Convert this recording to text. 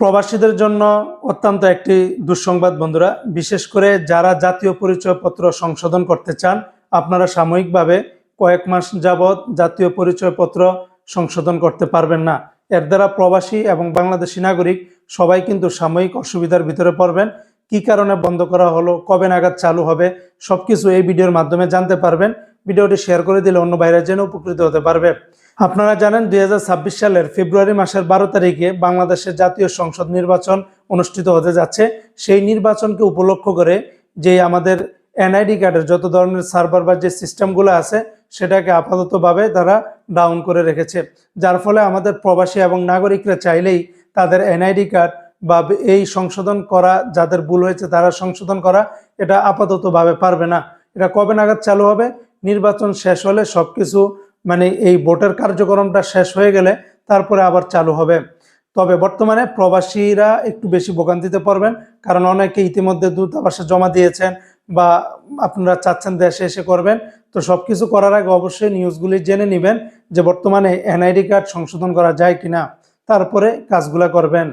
প্রবাসীদের জন্য অত্যন্ত একটি দুঃসংবাদ বন্ধুরা। বিশেষ করে যারা জাতীয় পরিচয়পত্র সংশোধন করতে চান, আপনারা সাময়িকভাবে কয়েক মাস যাবৎ জাতীয় পরিচয়পত্র সংশোধন করতে পারবেন না। এর দ্বারা প্রবাসী এবং বাংলাদেশি নাগরিক সবাই কিন্তু সাময়িক অসুবিধার ভিতরে পড়বেন। কি কারণে বন্ধ করা হলো, কবে নাগাদ চালু হবে সব কিছু এই ভিডিওর মাধ্যমে জানতে পারবেন। ভিডিওটি শেয়ার করে দিলে অন্য বাইরে জেনে উপকৃত হতে পারবে। আপনারা জানেন দুই হাজার ছাব্বিশ সালের ফেব্রুয়ারি মাসের বারো তারিখে বাংলাদেশের জাতীয় সংসদ নির্বাচন অনুষ্ঠিত হতে যাচ্ছে। সেই নির্বাচনকে উপলক্ষ করে যে আমাদের এনআইডি কার্ডের যত ধরনের সার্ভার বা যে সিস্টেমগুলো আছে, সেটাকে আপাততভাবে তারা ডাউন করে রেখেছে। যার ফলে আমাদের প্রবাসী এবং নাগরিকরা চাইলেই তাদের এনআইডি কার্ড বা এই সংশোধন করা, যাদের ভুল হয়েছে তারা সংশোধন করা, এটা আপাততভাবে পারবে না। এটা কবে নাগাদ চালু হবে? নির্বাচন শেষ হলে সব কিছু মানে এই ভোটের কার্যক্রমটা শেষ হয়ে গেলে তারপরে আবার চালু হবে। তবে বর্তমানে প্রবাসীরা একটু বেশি ভোগান্তিতে পড়বেন, কারণ অনেকে ইতিমধ্যে দূতাবাসে জমা দিয়েছেন বা আপনারা চাচ্ছেন দেশে এসে করবেন। তো সব কিছু করার আগে অবশ্যই নিউজগুলি জেনে নেবেন যে বর্তমানে এনআইডি কার্ড সংশোধন করা যায় কিনা, তারপরে কাজগুলা করবেন।